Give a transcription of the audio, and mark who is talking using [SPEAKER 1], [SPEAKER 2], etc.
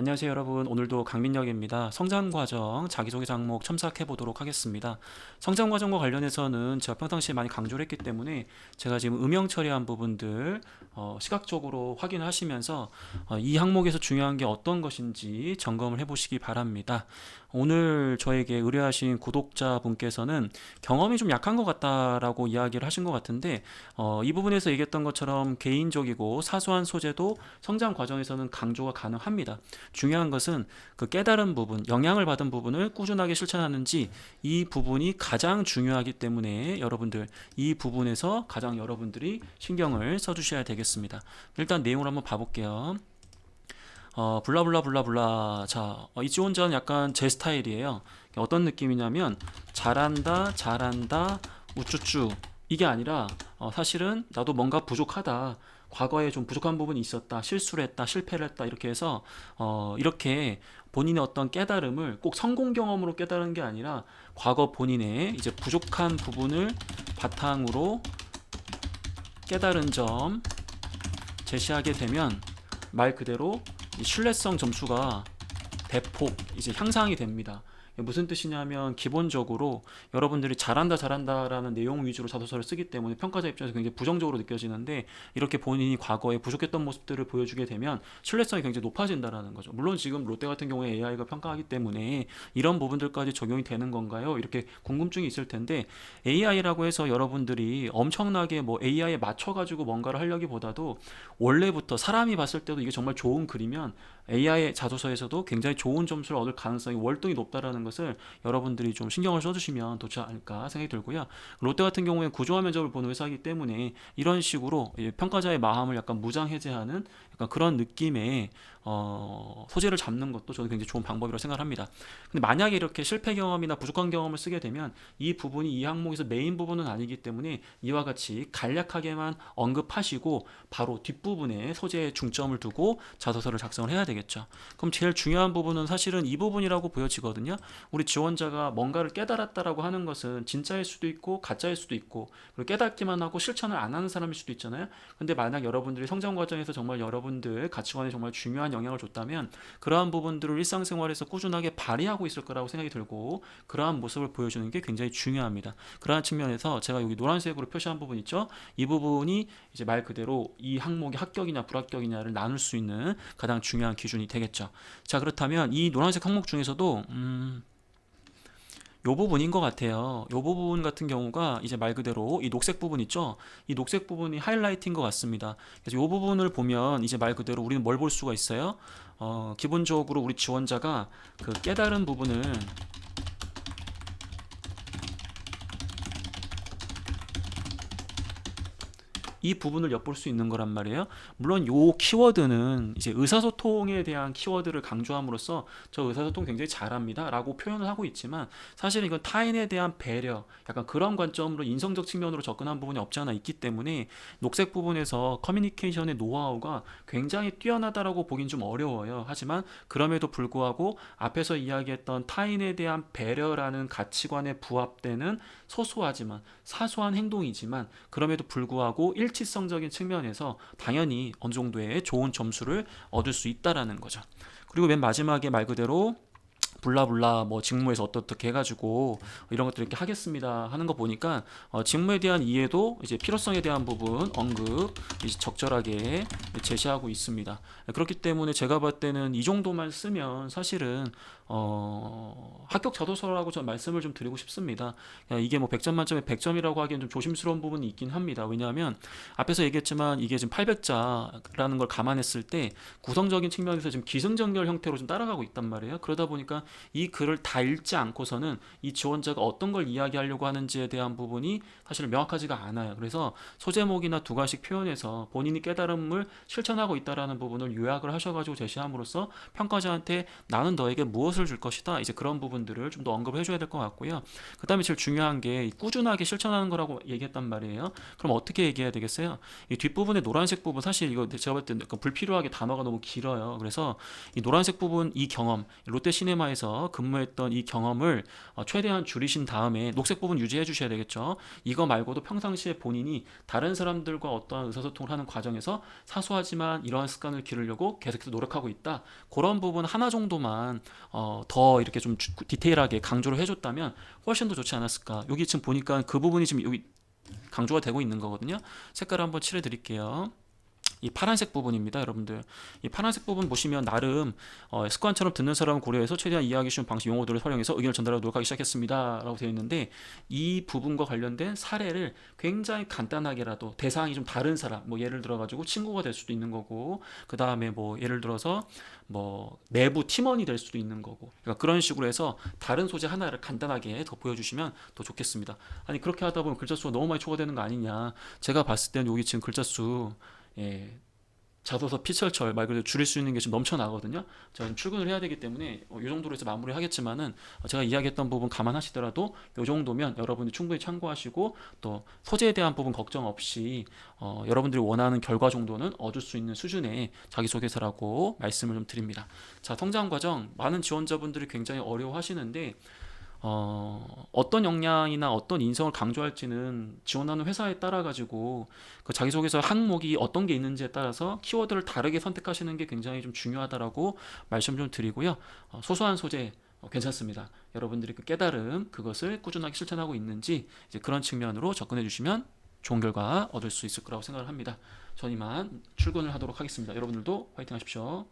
[SPEAKER 1] 안녕하세요 여러분. 오늘도 강민혁입니다. 성장과정 자기소개 장목 첨삭해 보도록 하겠습니다. 성장과정과 관련해서는 제가 평상시에 많이 강조를 했기 때문에 제가 지금 음영 처리한 부분들 어, 시각적으로 확인하시면서 어, 이 항목에서 중요한 게 어떤 것인지 점검을 해 보시기 바랍니다. 오늘 저에게 의뢰하신 구독자분께서는 경험이 좀 약한 것 같다라고 이야기를 하신 것 같은데 어, 이 부분에서 얘기했던 것처럼 개인적이고 사소한 소재도 성장 과정에서는 강조가 가능합니다. 중요한 것은 그 깨달은 부분, 영향을 받은 부분을 꾸준하게 실천하는지 이 부분이 가장 중요하기 때문에 여러분들 이 부분에서 가장 여러분들이 신경을 써주셔야 되겠습니다. 일단 내용을 한번 봐볼게요. 어, 블라블라블라블라. 자, 어, 이 지원자는 약간 제 스타일이에요. 어떤 느낌이냐면 잘한다, 잘한다, 우쭈쭈. 이게 아니라 어, 사실은 나도 뭔가 부족하다. 과거에 좀 부족한 부분이 있었다. 실수를 했다. 실패를 했다. 이렇게 해서 어, 이렇게 본인의 어떤 깨달음을 꼭 성공 경험으로 깨달은 게 아니라 과거 본인의 이제 부족한 부분을 바탕으로 깨달은 점 제시하게 되면 말 그대로 이 신뢰성 점수가 대폭 이제 향상이 됩니다. 무슨 뜻이냐면 기본적으로 여러분들이 잘한다 잘한다라는 내용 위주로 자소서를 쓰기 때문에 평가자 입장에서 굉장히 부정적으로 느껴지는데 이렇게 본인이 과거에 부족했던 모습들을 보여주게 되면 신뢰성이 굉장히 높아진다라는 거죠. 물론 지금 롯데 같은 경우에 AI가 평가하기 때문에 이런 부분들까지 적용이 되는 건가요? 이렇게 궁금증이 있을 텐데 AI라고 해서 여러분들이 엄청나게 뭐 AI에 맞춰가지고 뭔가를 하려기보다도 원래부터 사람이 봤을 때도 이게 정말 좋은 글이면 AI 자소서에서도 굉장히 좋은 점수를 얻을 가능성이 월등히 높다라는 것을 여러분들이 좀 신경을 써주시면 좋지 않을까 생각이 들고요. 롯데 같은 경우에 구조화 면접을 보는 회사이기 때문에 이런 식으로 평가자의 마음을 약간 무장해제하는 약간 그런 느낌의 어, 소재를 잡는 것도 저는 굉장히 좋은 방법이라고 생각합니다. 근데 만약에 이렇게 실패 경험이나 부족한 경험을 쓰게 되면 이 부분이 이 항목에서 메인 부분은 아니기 때문에 이와 같이 간략하게만 언급하시고 바로 뒷부분에 소재에 중점을 두고 자소서를 작성을 해야 되겠죠. 그럼 제일 중요한 부분은 사실은 이 부분이라고 보여지거든요. 우리 지원자가 뭔가를 깨달았다라고 하는 것은 진짜일 수도 있고 가짜일 수도 있고 그리고 깨닫기만 하고 실천을 안 하는 사람일 수도 있잖아요. 근데 만약 여러분들이 성장 과정에서 정말 여러분들 가치관에 정말 중요한 영향을 줬다면 그러한 부분들을 일상생활에서 꾸준하게 발휘하고 있을 거라고 생각이 들고 그러한 모습을 보여주는 게 굉장히 중요합니다. 그러한 측면에서 제가 여기 노란색으로 표시한 부분 있죠? 이 부분이 이제 말 그대로 이 항목이 합격이냐 불합격이냐를 나눌 수 있는 가장 중요한 기준이 되겠죠. 자 그렇다면 이 노란색 항목 중에서도 음, 요 부분인 것 같아요. 요 부분 같은 경우가 이제 말 그대로 이 녹색 부분 있죠? 이 녹색 부분이 하이라이트인 것 같습니다. 그래서 요 부분을 보면 이제 말 그대로 우리는 뭘 볼 수가 있어요? 어, 기본적으로 우리 지원자가 그 깨달은 부분을 이 부분을 엿볼 수 있는 거란 말이에요. 물론 요 키워드는 이제 의사소통에 대한 키워드를 강조함으로써 저 의사소통 굉장히 잘합니다라고 표현을 하고 있지만 사실은 이건 타인에 대한 배려, 약간 그런 관점으로 인성적 측면으로 접근한 부분이 없지 않아 있기 때문에 녹색 부분에서 커뮤니케이션의 노하우가 굉장히 뛰어나다라고 보긴 좀 어려워요. 하지만 그럼에도 불구하고 앞에서 이야기했던 타인에 대한 배려라는 가치관에 부합되는 소소하지만 사소한 행동이지만 그럼에도 불구하고 일 치성적인 측면에서 당연히 어느 정도의 좋은 점수를 얻을 수 있다라는 거죠. 그리고 맨 마지막에 말 그대로 블라블라 뭐 직무에서 어떻게 해가지고 이런 것들 이렇게 하겠습니다 하는 거 보니까 어, 직무에 대한 이해도 이제 필요성에 대한 부분 언급 이제 적절하게 제시하고 있습니다. 그렇기 때문에 제가 봤을 때는 이 정도만 쓰면 사실은 어, 합격 자소서라고 전 말씀을 좀 드리고 싶습니다. 이게 뭐 100점 만점에 100점이라고 하기엔 좀 조심스러운 부분이 있긴 합니다. 왜냐하면 앞에서 얘기했지만 이게 지금 800자라는 걸 감안했을 때 구성적인 측면에서 지금 기승전결 형태로 좀 따라가고 있단 말이에요. 그러다 보니까 이 글을 다 읽지 않고서는 이 지원자가 어떤 걸 이야기하려고 하는지에 대한 부분이 사실 명확하지가 않아요. 그래서 소제목이나 두 가지 표현에서 본인이 깨달음을 실천하고 있다라는 부분을 요약을 하셔가지고 제시함으로써 평가자한테 나는 너에게 무엇을 줄 것이다. 이제 그런 부분들을 좀 더 언급을 해줘야 될 것 같고요. 그 다음에 제일 중요한 게 꾸준하게 실천하는 거라고 얘기했단 말이에요. 그럼 어떻게 얘기해야 되겠어요? 이 뒷부분의 노란색 부분 사실 이거 제가 볼때 불필요하게 단어가 너무 길어요. 그래서 이 노란색 부분 이 경험 롯데 시네마에서 회사에서 근무했던 이 경험을 어, 최대한 줄이신 다음에 녹색 부분 유지해 주셔야 되겠죠. 이거 말고도 평상시에 본인이 다른 사람들과 어떠한 의사소통을 하는 과정에서 사소하지만 이러한 습관을 기르려고 계속해서 노력하고 있다. 그런 부분 하나 정도만 어, 더 이렇게 좀 주- 디테일하게 강조를 해줬다면 훨씬 더 좋지 않았을까. 여기 지금 보니까 그 부분이 지금 여기 강조가 되고 있는 거거든요. 색깔을 한번 칠해 드릴게요. 이 파란색 부분입니다, 여러분들. 이 파란색 부분 보시면 나름 어, 습관처럼 듣는 사람을 고려해서 최대한 이해하기 쉬운 방식 용어들을 활용해서 의견을 전달하고 노력하기 시작했습니다라고 되어 있는데 이 부분과 관련된 사례를 굉장히 간단하게라도 대상이 좀 다른 사람, 뭐 예를 들어 가지고 친구가 될 수도 있는 거고 그 다음에 뭐 예를 들어서 뭐 내부 팀원이 될 수도 있는 거고 그러니까 그런 식으로 해서 다른 소재 하나를 간단하게 더 보여주시면 더 좋겠습니다. 아니 그렇게 하다 보면 글자 수가 너무 많이 초과되는 거 아니냐? 제가 봤을 때는 여기 지금 글자 수 예, 자소서 피철철 말 그대로 줄일 수 있는 게 지금 넘쳐나거든요. 제가 출근을 해야 되기 때문에 어, 이 정도로 해서 마무리 하겠지만은 어, 제가 이야기했던 부분 감안하시더라도 이 정도면 여러분이 충분히 참고하시고 또 소재에 대한 부분 걱정 없이 어, 여러분들이 원하는 결과 정도는 얻을 수 있는 수준의 자기소개서라고 말씀을 좀 드립니다. 자, 성장 과정 많은 지원자분들이 굉장히 어려워하시는데 어, 어떤 역량이나 어떤 인성을 강조할지는 지원하는 회사에 따라 가지고 그 자기소개서 항목이 어떤 게 있는지에 따라서 키워드를 다르게 선택하시는 게 굉장히 좀 중요하다라고 말씀 좀 드리고요. 어, 소소한 소재 어, 괜찮습니다. 여러분들이 그 깨달음 그것을 꾸준하게 실천하고 있는지 이제 그런 측면으로 접근해 주시면 좋은 결과 얻을 수 있을 거라고 생각을 합니다. 전 이만 출근을 하도록 하겠습니다. 여러분들도 화이팅 하십시오.